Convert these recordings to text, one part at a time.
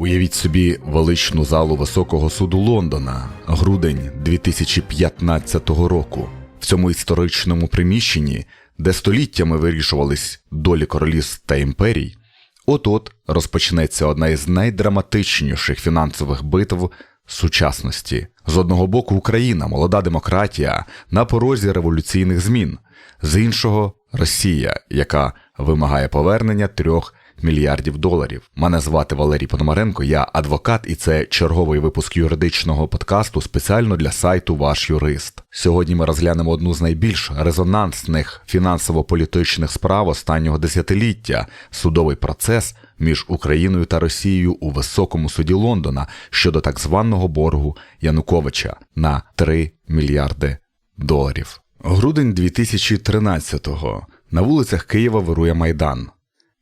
Уявіть собі величну залу Високого суду Лондона, грудень 2015 року. В цьому історичному приміщенні, де століттями вирішувались долі королівств та імперій, от-от розпочнеться одна із найдраматичніших фінансових битв сучасності. З одного боку, Україна, молода демократія на порозі революційних змін, з іншого Росія, яка вимагає повернення трьох мільярдів доларів. Мене звати Валерій Пономаренко, я адвокат, і це черговий випуск юридичного подкасту спеціально для сайту Ваш юрист. Сьогодні ми розглянемо одну з найбільш резонансних фінансово-політичних справ останнього десятиліття судовий процес між Україною та Росією у високому суді Лондона щодо так званого боргу Януковича на 3 мільярди доларів. Грудень 2013-го на вулицях Києва вирує Майдан.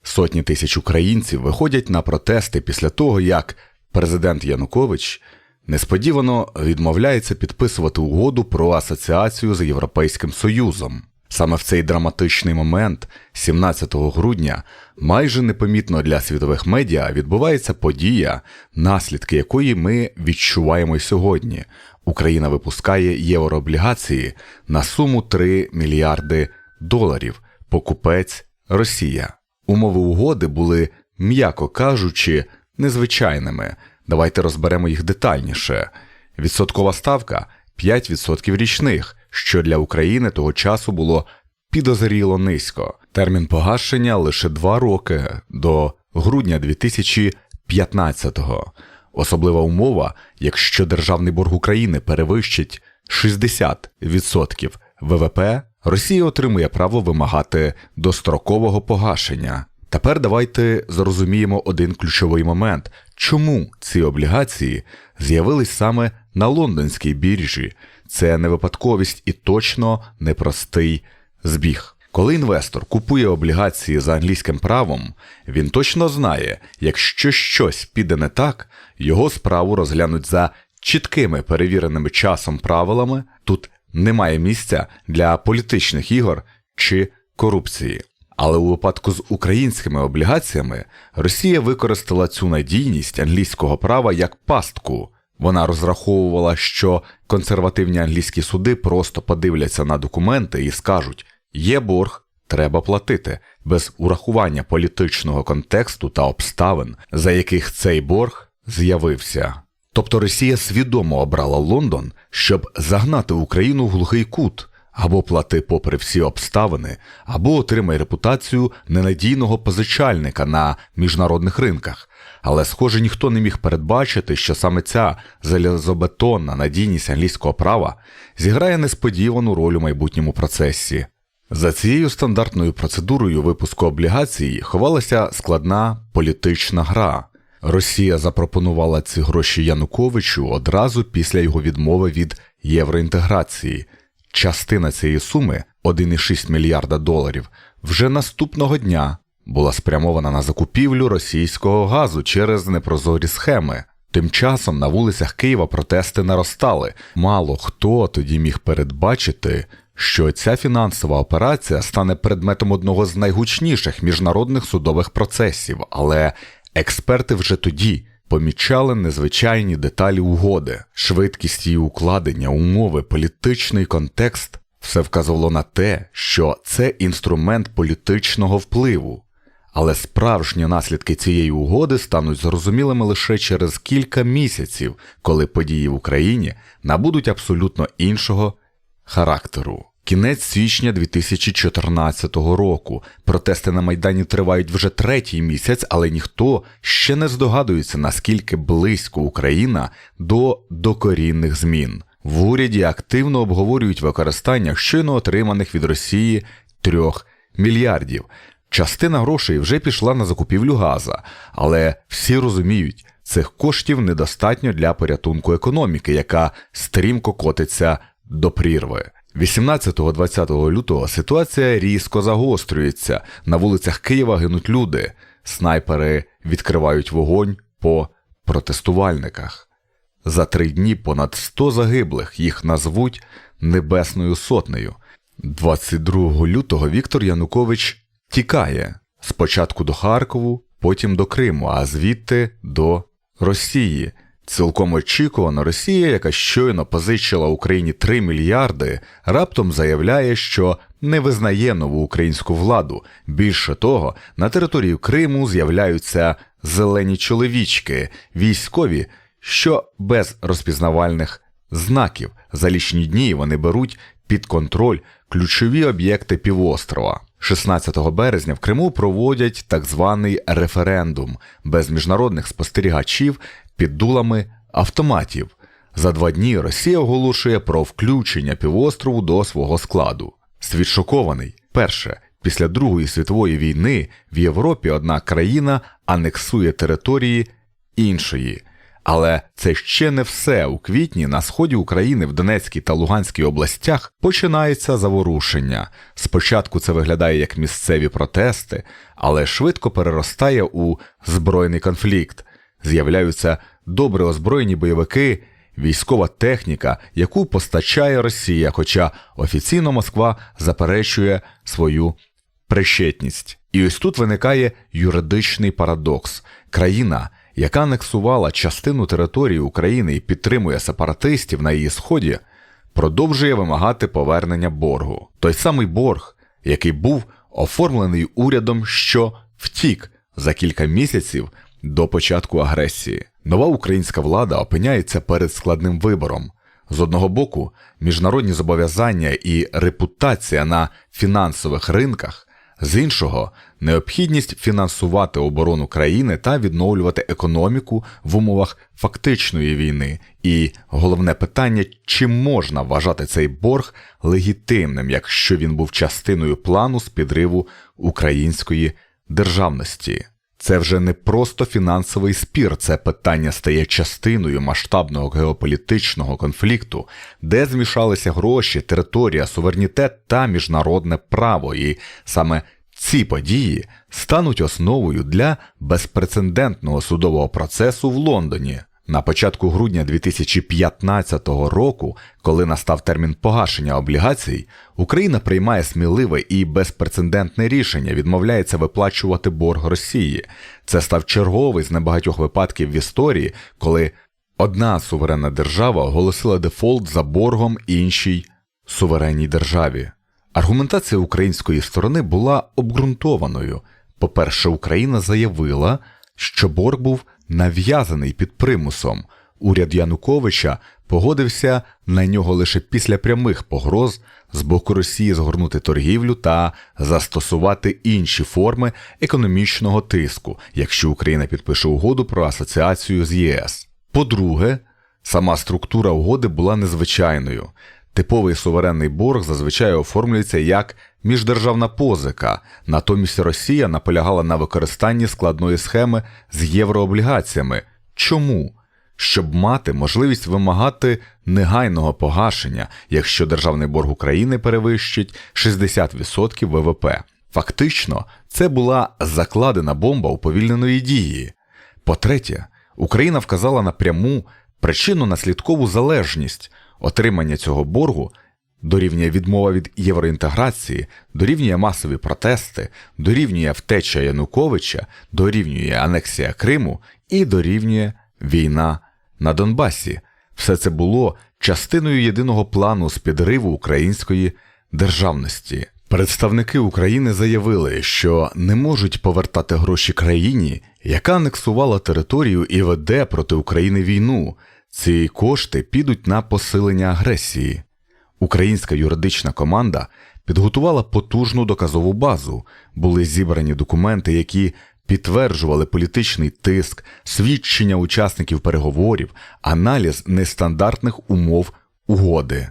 Сотні тисяч українців виходять на протести після того, як президент Янукович несподівано відмовляється підписувати угоду про асоціацію з Європейським Союзом. Саме в цей драматичний момент, 17 грудня, майже непомітно для світових медіа відбувається подія, наслідки якої ми відчуваємо й сьогодні. Україна випускає єврооблігації на суму 3 мільярди доларів. Покупець Росія. Умови угоди були, м'яко кажучи, незвичайними. Давайте розберемо їх детальніше. Відсоткова ставка 5% річних, що для України того часу було підозріло низько. Термін погашення лише 2 роки до грудня 2015-го. Особлива умова, якщо державний борг України перевищить 60% ВВП, Росія отримує право вимагати дострокового погашення. Тепер давайте зрозуміємо один ключовий момент, чому ці облігації з'явились саме на лондонській біржі. Це не випадковість і точно непростий збіг. Коли інвестор купує облігації за англійським правом, він точно знає, якщо щось піде не так, його справу розглянуть за чіткими перевіреними часом правилами. Тут немає місця для політичних ігор чи корупції. Але у випадку з українськими облігаціями Росія використала цю надійність англійського права як пастку. Вона розраховувала, що консервативні англійські суди просто подивляться на документи і скажуть: є борг, треба платити, без урахування політичного контексту та обставин, за яких цей борг з'явився. Тобто Росія свідомо обрала Лондон, щоб загнати Україну в глухий кут, або плати попри всі обставини, або отримай репутацію ненадійного позичальника на міжнародних ринках. Але, схоже, ніхто не міг передбачити, що саме ця залізобетонна надійність англійського права зіграє несподівану роль у майбутньому процесі. За цією стандартною процедурою випуску облігацій ховалася складна політична гра. Росія запропонувала ці гроші Януковичу одразу після його відмови від євроінтеграції. Частина цієї суми 1,6 мільярда доларів вже наступного дня була спрямована на закупівлю російського газу через непрозорі схеми. Тим часом на вулицях Києва протести наростали. Мало хто тоді міг передбачити, що ця фінансова операція стане предметом одного з найгучніших міжнародних судових процесів, але експерти вже тоді помічали незвичайні деталі угоди, швидкість її укладення, умови, політичний контекст. Все вказувало на те, що це інструмент політичного впливу. Але справжні наслідки цієї угоди стануть зрозумілими лише через кілька місяців, коли події в Україні набудуть абсолютно іншого характеру. Кінець січня 2014 року. Протести на Майдані тривають вже третій місяць, але ніхто ще не здогадується, наскільки близько Україна до докорінних змін. В уряді активно обговорюють використання щойно отриманих від Росії трьох мільярдів. Частина грошей вже пішла на закупівлю газа, але всі розуміють, цих коштів недостатньо для порятунку економіки, яка стрімко котиться до прірви. 18-20 лютого ситуація різко загострюється. На вулицях Києва гинуть люди, снайпери відкривають вогонь по протестувальниках. За три дні понад 100 загиблих їх назвуть Небесною Сотнею. 22 лютого Віктор Янукович тікає спочатку до Харкову, потім до Криму, а звідти до Росії. Цілком очікувано, Росія, яка щойно позичила Україні 3 мільярди, раптом заявляє, що не визнає нову українську владу. Більше того, на території Криму з'являються зелені чоловічки, військові, що без розпізнавальних знаків за лічні дні вони беруть під контроль ключові об'єкти півострова. 16 березня в Криму проводять так званий референдум без міжнародних спостерігачів під дулами автоматів. За два дні Росія оголошує про включення півострову до свого складу. Світ шокований. Перше, після Другої світової війни в Європі одна країна анексує території іншої. Але це ще не все. У квітні на сході України в Донецькій та Луганській областях починається заворушення. Спочатку це виглядає як місцеві протести, але швидко переростає у збройний конфлікт. З'являються добре озброєні бойовики, військова техніка, яку постачає Росія, хоча офіційно Москва заперечує свою причетність. І ось тут виникає юридичний парадокс. Країна, яка анексувала частину території України і підтримує сепаратистів на її сході, продовжує вимагати повернення боргу. Той самий борг, який був оформлений урядом, що втік за кілька місяців до початку агресії. Нова українська влада опиняється перед складним вибором. З одного боку, міжнародні зобов'язання і репутація на фінансових ринках, з іншого, необхідність фінансувати оборону країни та відновлювати економіку в умовах фактичної війни. І головне питання, чи можна вважати цей борг легітимним, якщо він був частиною плану з підриву української державності. Це вже не просто фінансовий спір, це питання стає частиною масштабного геополітичного конфлікту, де змішалися гроші, територія, суверенітет та міжнародне право, і саме ці події стануть основою для безпрецедентного судового процесу в Лондоні. На початку грудня 2015 року, коли настав термін погашення облігацій, Україна приймає сміливе і безпрецедентне рішення, відмовляється виплачувати борг Росії. Це став черговий з небагатьох випадків в історії, коли одна суверенна держава оголосила дефолт за боргом іншій суверенній державі. Аргументація української сторони була обґрунтованою. По-перше, Україна заявила, що борг був нав'язаний під примусом. Уряд Януковича погодився на нього лише після прямих погроз з боку Росії згорнути торгівлю та застосувати інші форми економічного тиску, якщо Україна підпише угоду про асоціацію з ЄС. По-друге, сама структура угоди була незвичайною. Типовий суверенний борг зазвичай оформлюється як міждержавна позика, натомість Росія наполягала на використанні складної схеми з єврооблігаціями. Чому? Щоб мати можливість вимагати негайного погашення, якщо державний борг України перевищить 60% ВВП. Фактично, це була закладена бомба уповільненої дії. По-третє, Україна вказала на пряму причинно наслідкову залежність. Отримання цього боргу дорівнює відмова від євроінтеграції, дорівнює масові протести, дорівнює втеча Януковича, дорівнює анексія Криму і дорівнює війна на Донбасі. Все це було частиною єдиного плану з підриву української державності. Представники України заявили, що не можуть повертати гроші країні, яка анексувала територію і веде проти України війну. Ці кошти підуть на посилення агресії. Українська юридична команда підготувала потужну доказову базу, були зібрані документи, які підтверджували політичний тиск, свідчення учасників переговорів, аналіз нестандартних умов угоди.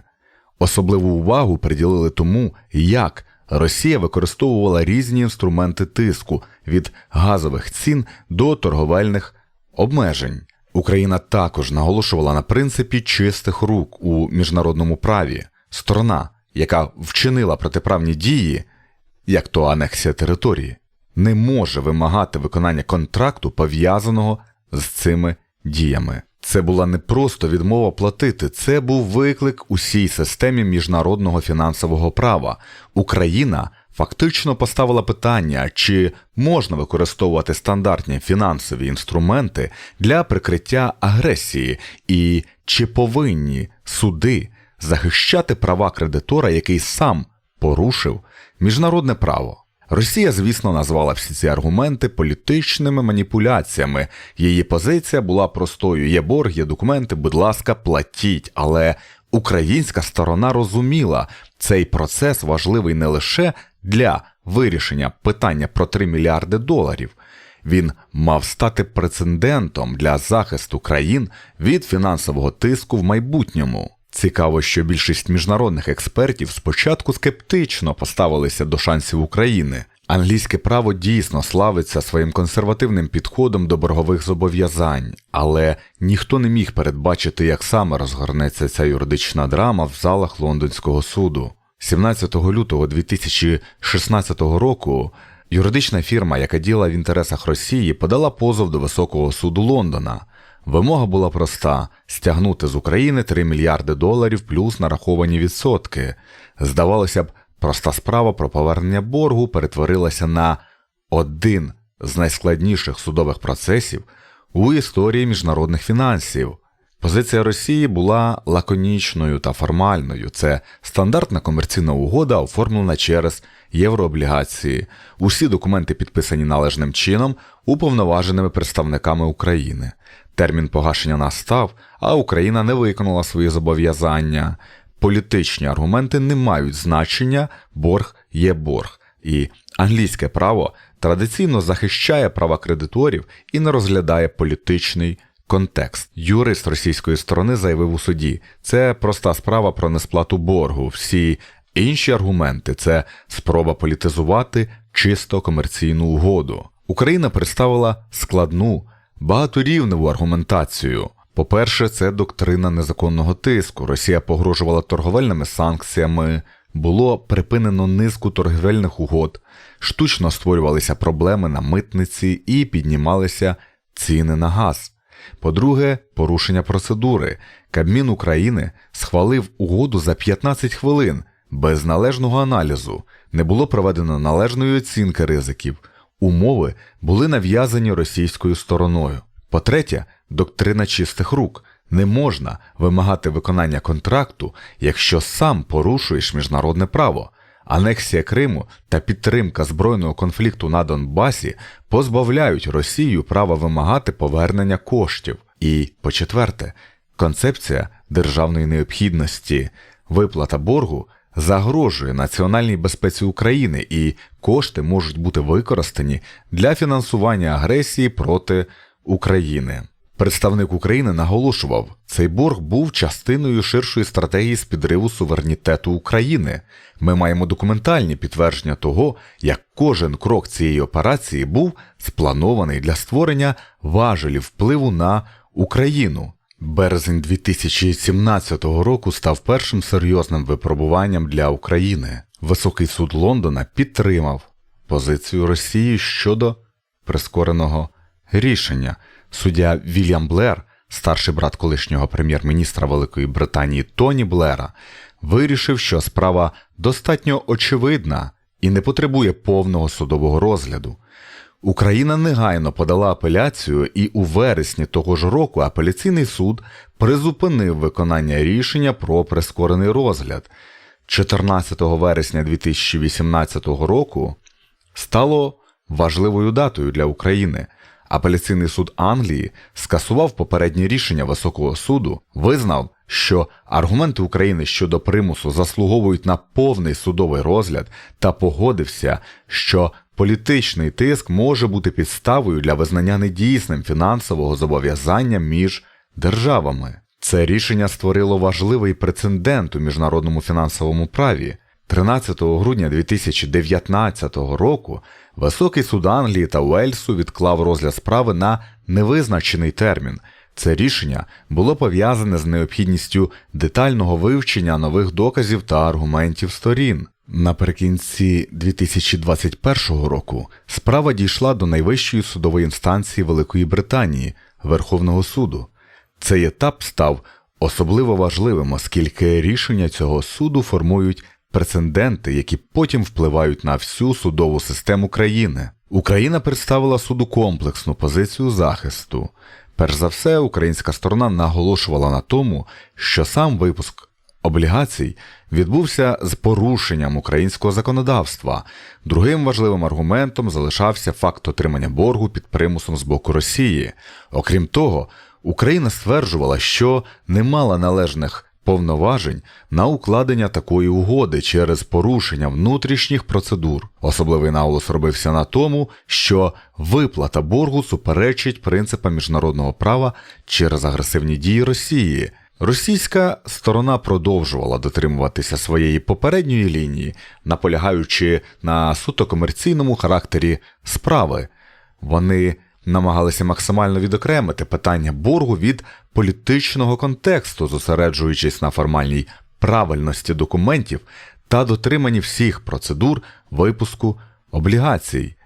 Особливу увагу приділили тому, як Росія використовувала різні інструменти тиску від газових цін до торговельних обмежень. Україна також наголошувала на принципі чистих рук у міжнародному праві. Сторона, яка вчинила протиправні дії, як то анексія території, не може вимагати виконання контракту, пов'язаного з цими діями. Це була не просто відмова платити, це був виклик усій системі міжнародного фінансового права. Україна фактично поставила питання, чи можна використовувати стандартні фінансові інструменти для прикриття агресії, і чи повинні суди захищати права кредитора, який сам порушив міжнародне право. Росія, звісно, назвала всі ці аргументи політичними маніпуляціями. Її позиція була простою: є борг, є документи, будь ласка, платіть. Але українська сторона розуміла, цей процес важливий не лише для вирішення питання про 3 мільярди доларів. Він мав стати прецедентом для захисту країн від фінансового тиску в майбутньому. Цікаво, що більшість міжнародних експертів спочатку скептично поставилися до шансів України. Англійське право дійсно славиться своїм консервативним підходом до боргових зобов'язань, але ніхто не міг передбачити, як саме розгорнеться ця юридична драма в залах лондонського суду. 17 лютого 2016 року юридична фірма, яка діла в інтересах Росії, подала позов до Високого суду Лондона. Вимога була проста: стягнути з України 3 мільярди доларів плюс нараховані відсотки. Здавалося б, проста справа про повернення боргу перетворилася на один з найскладніших судових процесів у історії міжнародних фінансів. Позиція Росії була лаконічною та формальною. Це стандартна комерційна угода, оформлена через єврооблігації. Усі документи підписані належним чином уповноваженими представниками України. Термін погашення настав, а Україна не виконала свої зобов'язання. Політичні аргументи не мають значення, борг є борг. І англійське право традиційно захищає права кредиторів і не розглядає політичний контекст. Юрист російської сторони заявив у суді: це проста справа про несплату боргу. Всі інші аргументи це спроба політизувати чисто комерційну угоду. Україна представила складну багаторівневу аргументацію. По-перше, це доктрина незаконного тиску. Росія погрожувала торговельними санкціями, було припинено низку торговельних угод, штучно створювалися проблеми на митниці і піднімалися ціни на газ. По-друге, порушення процедури. Кабмін України схвалив угоду за 15 хвилин без належного аналізу, не було проведено належної оцінки ризиків. Умови були нав'язані російською стороною. По-третє, доктрина чистих рук не можна вимагати виконання контракту, якщо сам порушуєш міжнародне право. Анексія Криму та підтримка збройного конфлікту на Донбасі позбавляють Росію права вимагати повернення коштів. І, по-четверте, концепція державної необхідності, виплата боргу загрожує національній безпеці України, і кошти можуть бути використані для фінансування агресії проти України. Представник України наголошував, цей борг був частиною ширшої стратегії з підриву суверенітету України. Ми маємо документальні підтвердження того, як кожен крок цієї операції був спланований для створення важелів впливу на Україну. Березень 2017 року став першим серйозним випробуванням для України. Високий суд Лондона підтримав позицію Росії щодо прискореного рішення. Суддя Вільям Блер, старший брат колишнього прем'єр-міністра Великої Британії Тоні Блера, вирішив, що справа достатньо очевидна і не потребує повного судового розгляду. Україна негайно подала апеляцію, і у вересні того ж року апеляційний суд призупинив виконання рішення про прискорений розгляд. 14 вересня 2018 року стало важливою датою для України. Апеляційний суд Англії скасував попереднє рішення Високого суду, визнав, що аргументи України щодо примусу заслуговують на повний судовий розгляд та погодився, що політичний тиск може бути підставою для визнання недійсним фінансового зобов'язання між державами. Це рішення створило важливий прецедент у міжнародному фінансовому праві. 13 грудня 2019 року Високий суд Англії та Уельсу відклав розгляд справи на невизначений термін. Це рішення було пов'язане з необхідністю детального вивчення нових доказів та аргументів сторін. Наприкінці 2021 року справа дійшла до найвищої судової інстанції Великої Британії Верховного суду. Цей етап став особливо важливим, оскільки рішення цього суду формують прецеденти, які потім впливають на всю судову систему країни. Україна представила суду комплексну позицію захисту. Перш за все, українська сторона наголошувала на тому, що сам випуск облігацій відбувся з порушенням українського законодавства. Другим важливим аргументом залишався факт отримання боргу під примусом з боку Росії. Окрім того, Україна стверджувала, що не мала належних повноважень на укладення такої угоди через порушення внутрішніх процедур. Особливий наголос робився на тому, що виплата боргу суперечить принципам міжнародного права через агресивні дії Росії. Російська сторона продовжувала дотримуватися своєї попередньої лінії, наполягаючи на суто комерційному характері справи. Вони намагалися максимально відокремити питання боргу від політичного контексту, зосереджуючись на формальній правильності документів та дотриманні всіх процедур випуску облігацій.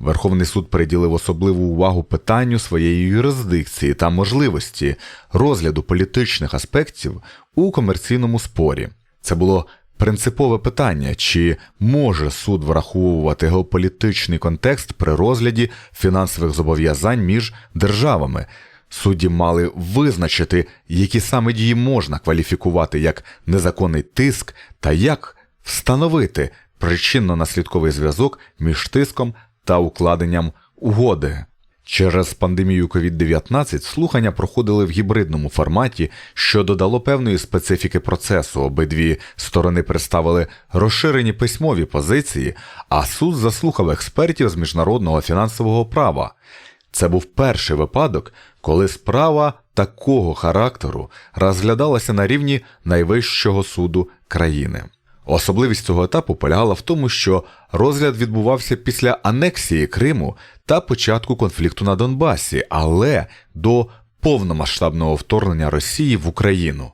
Верховний суд приділив особливу увагу питанню своєї юрисдикції та можливості розгляду політичних аспектів у комерційному спорі. Це було принципове питання, чи може суд враховувати геополітичний контекст при розгляді фінансових зобов'язань між державами. Судді мали визначити, які саме дії можна кваліфікувати як незаконний тиск та як встановити причинно-наслідковий зв'язок між тиском та укладенням угоди. Через пандемію COVID-19 слухання проходили в гібридному форматі, що додало певної специфіки процесу. Обидві сторони представили розширені письмові позиції, а суд заслухав експертів з міжнародного фінансового права. Це був перший випадок, коли справа такого характеру розглядалася на рівні найвищого суду країни. Особливість цього етапу полягала в тому, що розгляд відбувався після анексії Криму та початку конфлікту на Донбасі, але до повномасштабного вторгнення Росії в Україну.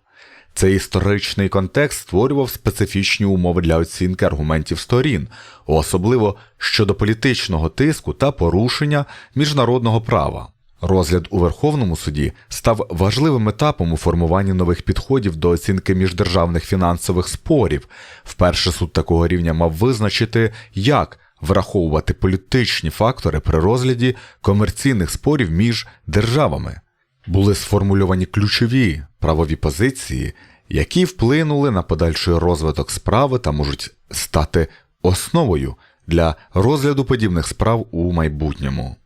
Цей історичний контекст створював специфічні умови для оцінки аргументів сторін, особливо щодо політичного тиску та порушення міжнародного права. Розгляд у Верховному суді став важливим етапом у формуванні нових підходів до оцінки міждержавних фінансових спорів. Вперше суд такого рівня мав визначити, як враховувати політичні фактори при розгляді комерційних спорів між державами. Були сформульовані ключові правові позиції, які вплинули на подальший розвиток справи та можуть стати основою для розгляду подібних справ у майбутньому.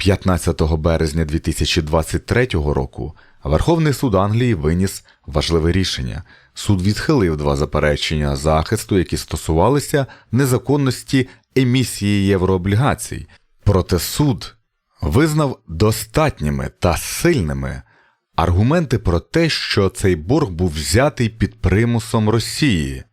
15 березня 2023 року Верховний суд Англії виніс важливе рішення. Суд відхилив два заперечення захисту, які стосувалися незаконності емісії єврооблігацій. Проте суд визнав достатніми та сильними аргументи про те, що цей борг був взятий під примусом Росії.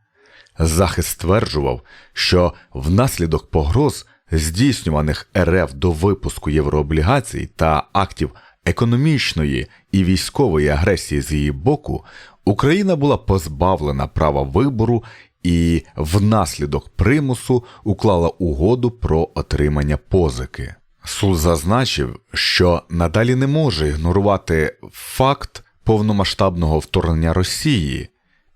Захист стверджував, що внаслідок погроз здійснюваних РФ до випуску єврооблігацій та актів економічної і військової агресії з її боку, Україна була позбавлена права вибору і внаслідок примусу уклала угоду про отримання позики. Суд зазначив, що надалі не може ігнорувати факт повномасштабного вторгнення Росії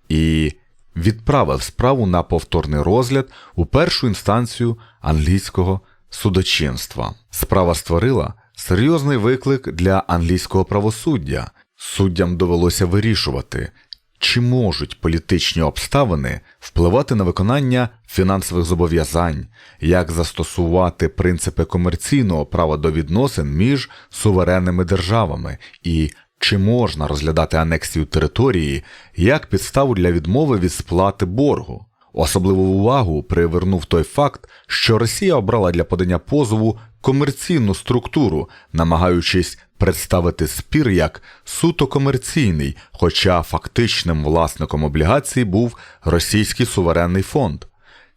і відправив справу на повторний розгляд у першу інстанцію англійського судочинства. Справа створила серйозний виклик для англійського правосуддя. Суддям довелося вирішувати, чи можуть політичні обставини впливати на виконання фінансових зобов'язань, як застосувати принципи комерційного права до відносин між суверенними державами і чи можна розглядати анексію території як підставу для відмови від сплати боргу? Особливу увагу привернув той факт, що Росія обрала для подання позову комерційну структуру, намагаючись представити спір як суто комерційний, хоча фактичним власником облігацій був російський суверенний фонд.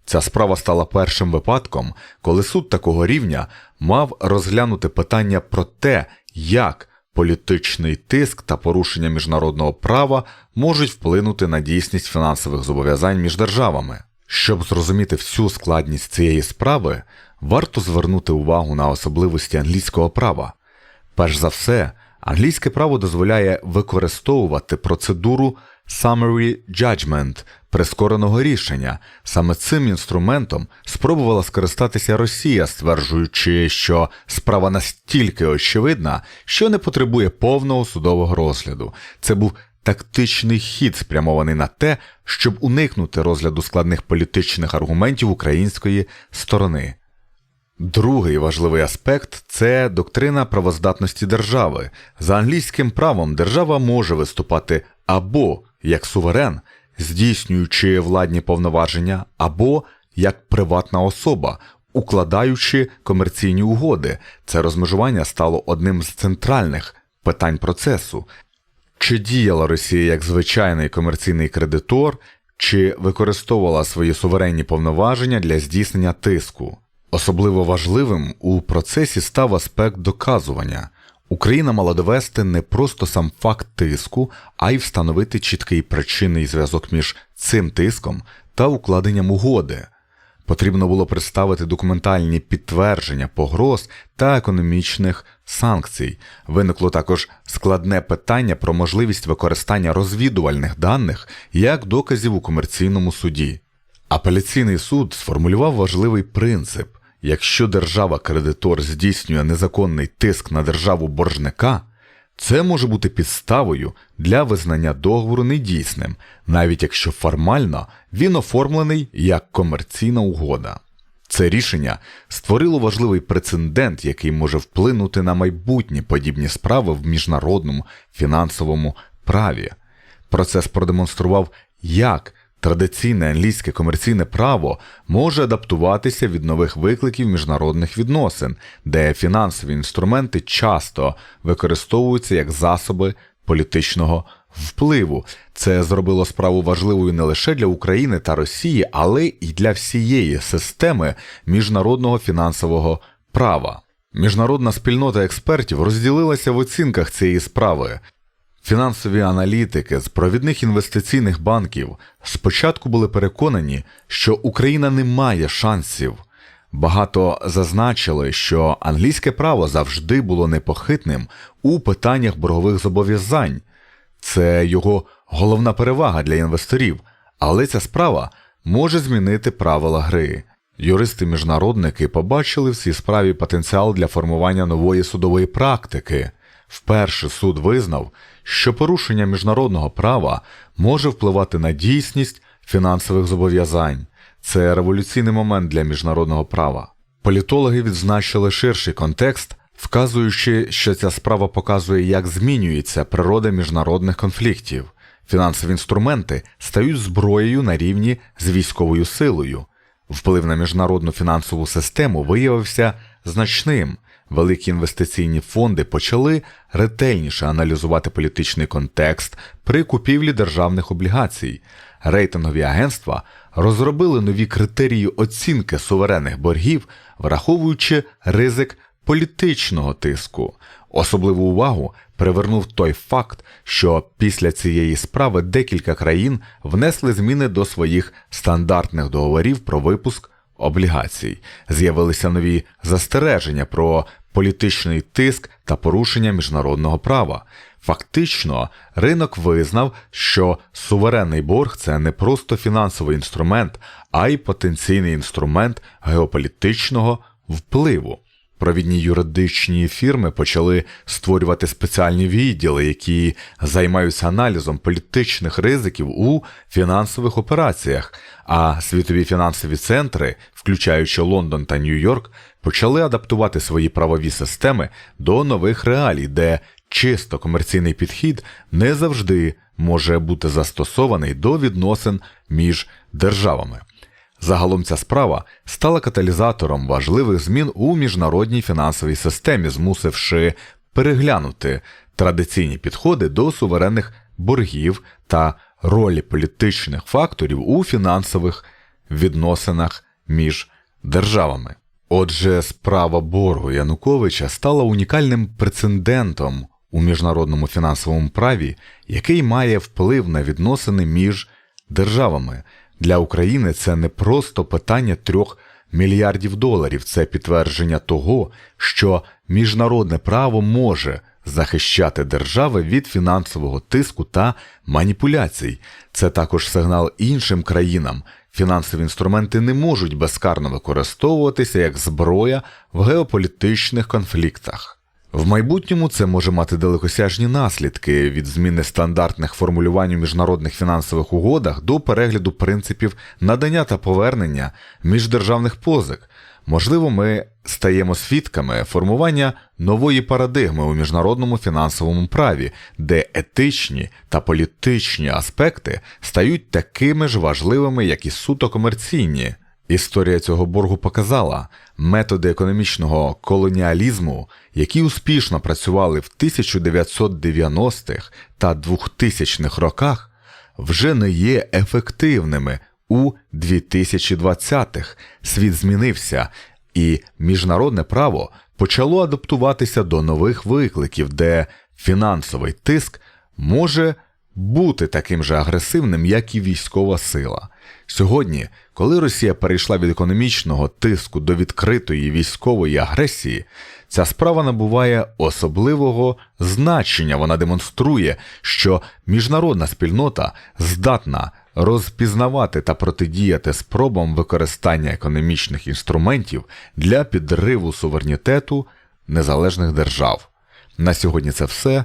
Ця справа стала першим випадком, коли суд такого рівня мав розглянути питання про те, як Політичний тиск та порушення міжнародного права можуть вплинути на дійсність фінансових зобов'язань між державами. Щоб зрозуміти всю складність цієї справи, варто звернути увагу на особливості англійського права. Перш за все, Англійське право дозволяє використовувати процедуру summary judgment прискореного рішення. Саме цим інструментом спробувала скористатися Росія, стверджуючи, що справа настільки очевидна, що не потребує повного судового розгляду. Це був тактичний хід, спрямований на те, щоб уникнути розгляду складних політичних аргументів української сторони. Другий важливий аспект це доктрина правоздатності держави. За англійським правом держава може виступати або як суверен, здійснюючи владні повноваження, або як приватна особа, укладаючи комерційні угоди. Це розмежування стало одним з центральних питань процесу. Чи діяла Росія як звичайний комерційний кредитор, чи використовувала свої суверенні повноваження для здійснення тиску? Особливо важливим у процесі став аспект доказування. Україна мала довести не просто сам факт тиску, а й встановити чіткий причинний зв'язок між цим тиском та укладенням угоди. Потрібно було представити документальні підтвердження погроз та економічних санкцій. Виникло також складне питання про можливість використання розвідувальних даних як доказів у комерційному суді. Апеляційний суд сформулював важливий принцип. Якщо держава-кредитор здійснює незаконний тиск на державу боржника, це може бути підставою для визнання договору недійсним, навіть якщо формально він оформлений як комерційна угода. Це рішення створило важливий прецедент, який може вплинути на майбутні подібні справи в міжнародному фінансовому праві. Процес продемонстрував, як Традиційне англійське комерційне право може адаптуватися від нових викликів міжнародних відносин, де фінансові інструменти часто використовуються як засоби політичного впливу. Це зробило справу важливою не лише для України та Росії, але й для всієї системи міжнародного фінансового права. Міжнародна спільнота експертів розділилася в оцінках цієї справи. Фінансові аналітики з провідних інвестиційних банків спочатку були переконані, що Україна не має шансів. Багато зазначили, що англійське право завжди було непохитним у питаннях боргових зобов'язань, це його головна перевага для інвесторів, але ця справа може змінити правила гри. Юристи-міжнародники побачили в цій справі потенціал для формування нової судової практики. Вперше суд визнав, що порушення міжнародного права може впливати на дійсність фінансових зобов'язань. Це революційний момент для міжнародного права. Політологи відзначили ширший контекст, вказуючи, що ця справа показує, як змінюється природа міжнародних конфліктів. Фінансові інструменти стають зброєю на рівні з військовою силою. Вплив на міжнародну фінансову систему виявився значним. Великі інвестиційні фонди почали ретельніше аналізувати політичний контекст при купівлі державних облігацій. Рейтингові агентства розробили нові критерії оцінки суверенних боргів, враховуючи ризик політичного тиску. Особливу увагу привернув той факт, що після цієї справи декілька країн внесли зміни до своїх стандартних договорів про випуск облігацій. З'явилися нові застереження про політичний тиск та порушення міжнародного права. Фактично, ринок визнав, що суверенний борг це не просто фінансовий інструмент, а й потенційний інструмент геополітичного впливу. Провідні юридичні фірми почали створювати спеціальні відділи, які займаються аналізом політичних ризиків у фінансових операціях. А світові фінансові центри, включаючи Лондон та Нью-Йорк, почали адаптувати свої правові системи до нових реалій, де чисто комерційний підхід не завжди може бути застосований до відносин між державами. Загалом ця справа стала каталізатором важливих змін у міжнародній фінансовій системі, змусивши переглянути традиційні підходи до суверенних боргів та ролі політичних факторів у фінансових відносинах між державами. Отже, справа боргу Януковича стала унікальним прецедентом у міжнародному фінансовому праві, який має вплив на відносини між державами. Для України це не просто питання трьох мільярдів доларів, це підтвердження того, що міжнародне право може захищати держави від фінансового тиску та маніпуляцій. Це також сигнал іншим країнам. Фінансові інструменти не можуть безкарно використовуватися як зброя в геополітичних конфліктах. В майбутньому це може мати далекосяжні наслідки від зміни стандартних формулювань у міжнародних фінансових угодах до перегляду принципів надання та повернення міждержавних позик. Можливо, ми стаємо свідками формування нової парадигми у міжнародному фінансовому праві, де етичні та політичні аспекти стають такими ж важливими, як і суто комерційні. Історія цього боргу показала методи економічного колоніалізму, які успішно працювали в 1990-х та 2000-х роках, вже не є ефективними у 2020-х. Світ змінився, і міжнародне право почало адаптуватися до нових викликів, де фінансовий тиск може бути таким же агресивним, як і військова сила. Сьогодні, коли Росія перейшла від економічного тиску до відкритої військової агресії, ця справа набуває особливого значення. Вона демонструє, що міжнародна спільнота здатна розпізнавати та протидіяти спробам використання економічних інструментів для підриву суверенітету незалежних держав. На сьогодні це все.